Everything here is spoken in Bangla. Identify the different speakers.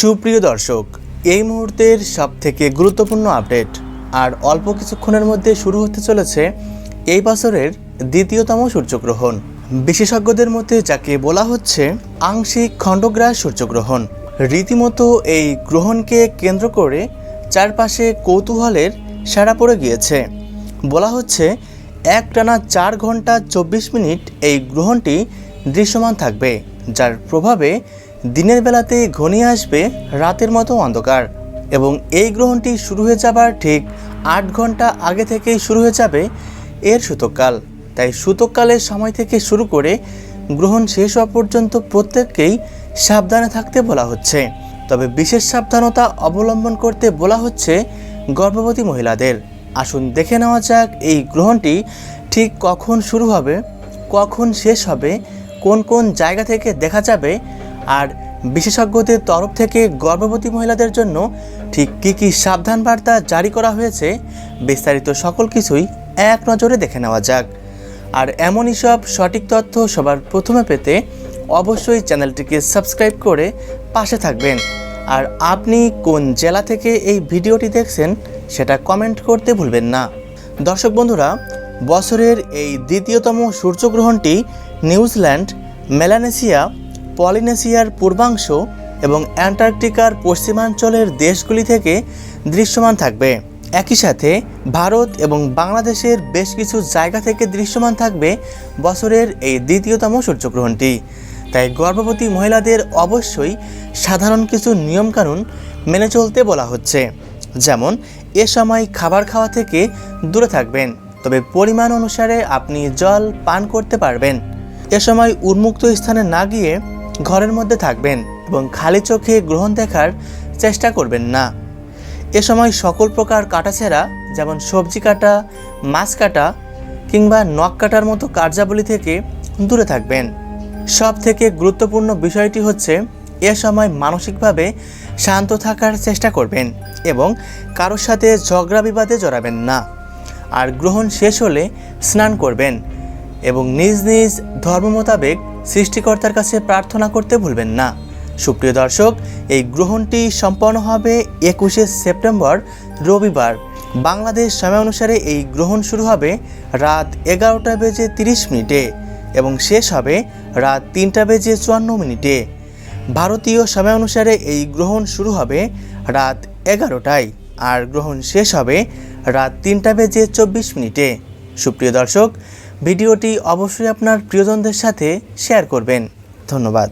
Speaker 1: সুপ্রিয় দর্শক, এই মুহূর্তের সব থেকে গুরুত্বপূর্ণ আপডেট আর অল্প কিছুক্ষণের মধ্যে শুরু হতে চলেছে এই বছরের দ্বিতীয়তম সূর্যগ্রহণ। বিশেষজ্ঞদের মধ্যে যাকে বলা হচ্ছে আংশিক খণ্ডগ্রাস সূর্যগ্রহণ। রীতিমতো এই গ্রহণকে কেন্দ্র করে চারপাশে কৌতূহলের সারা পড়ে গিয়েছে। বলা হচ্ছে এক টানা চার ঘণ্টা চব্বিশ মিনিট এই গ্রহণটি দৃশ্যমান থাকবে, যার প্রভাবে দিনের বেলাতে ঘনিয়ে আসবে রাতের মতো অন্ধকার এবং এই গ্রহণটি শুরু হয়ে যাবার ঠিক আট ঘণ্টা আগে থেকেই শুরু হয়ে যাবে এর সূতককাল তাই সূতককালের সময় থেকে শুরু করে গ্রহণ শেষ হওয়া পর্যন্ত প্রত্যেককেই সাবধানে থাকতে বলা হচ্ছে। তবে বিশেষ সাবধানতা অবলম্বন করতে বলা হচ্ছে গর্ভবতী মহিলাদের। আসুন দেখে নেওয়া যাক এই গ্রহণটি ঠিক কখন শুরু হবে, কখন শেষ হবে, কোন কোন জায়গা থেকে দেখা যাবে আর বিশেষজ্ঞদের তরফ থেকে গর্ভবতী মহিলাদের জন্য ঠিক কী কী সাবধান বার্তা জারি করা হয়েছে, বিস্তারিত সকল কিছুই এক নজরে দেখে নেওয়া যাক। আর এমনই সব সঠিক তথ্য সবার প্রথমে পেতে অবশ্যই চ্যানেলটিকে সাবস্ক্রাইব করে পাশে থাকবেন। আর আপনি কোন জেলা থেকে এই ভিডিওটি দেখছেন সেটা কমেন্ট করতে ভুলবেন না। দর্শক বন্ধুরা, বছরের এই দ্বিতীয়তম সূর্যগ্রহণটি নিউজিল্যান্ড মেলানেসিয়া পলিনেসিয়ার পূর্বাংশ এবং অ্যান্টার্কটিকার পশ্চিমাঞ্চলের দেশগুলি থেকে দৃশ্যমান থাকবে। একই সাথে ভারত এবং বাংলাদেশের বেশ কিছু জায়গা থেকে দৃশ্যমান থাকবে বছরের এই দ্বিতীয়তম সূর্যগ্রহণটি। তাই গর্ভবতী মহিলাদের অবশ্যই সাধারণ কিছু নিয়মকানুন মেনে চলতে বলা হচ্ছে। যেমন, এ সময় খাবার খাওয়া থেকে দূরে থাকবেন, তবে পরিমাণ অনুসারে আপনি জল পান করতে পারবেন। এ সময় উন্মুক্ত স্থানে না গিয়ে ঘরের মধ্যে থাকবেন এবং খালি চোখে গ্রহণ দেখার চেষ্টা করবেন না। এ সময় সকল প্রকার কাটাছেঁড়া যেমন সবজি কাটা, মাছ কাটা, কিংবা নখ কাটার মতো কার্যাবলী থেকে দূরে থাকবেন। সব থেকে গুরুত্বপূর্ণ বিষয়টি হচ্ছে, এ সময় মানসিকভাবে শান্ত থাকার চেষ্টা করবেন এবং কারোর সাথে ঝগড়া বিবাদে জড়াবেন না। আর গ্রহণ শেষ হলে স্নান করবেন এবং নিজ নিজ ধর্ম মোতাবেক সৃষ্টিকর্তার কাছে প্রার্থনা করতে ভুলবেন না। সুপ্রিয় দর্শক, এই গ্রহণটি সম্পন্ন হবে একুশে সেপ্টেম্বর, রবিবার। বাংলাদেশ সময় অনুসারে এই গ্রহণ শুরু হবে রাত এগারোটা বেজে তিরিশ মিনিটে এবং শেষ হবে রাত তিনটা বেজে চুয়ান্ন মিনিটে। ভারতীয় সময় অনুসারে এই গ্রহণ শুরু হবে রাত এগারোটায় আর গ্রহণ শেষ হবে রাত তিনটা বেজে চব্বিশ মিনিটে। সুপ্রিয় দর্শক ভিডিওটি অবশ্যই আপনার প্রিয়জনদের সাথে শেয়ার করবেন। ধন্যবাদ।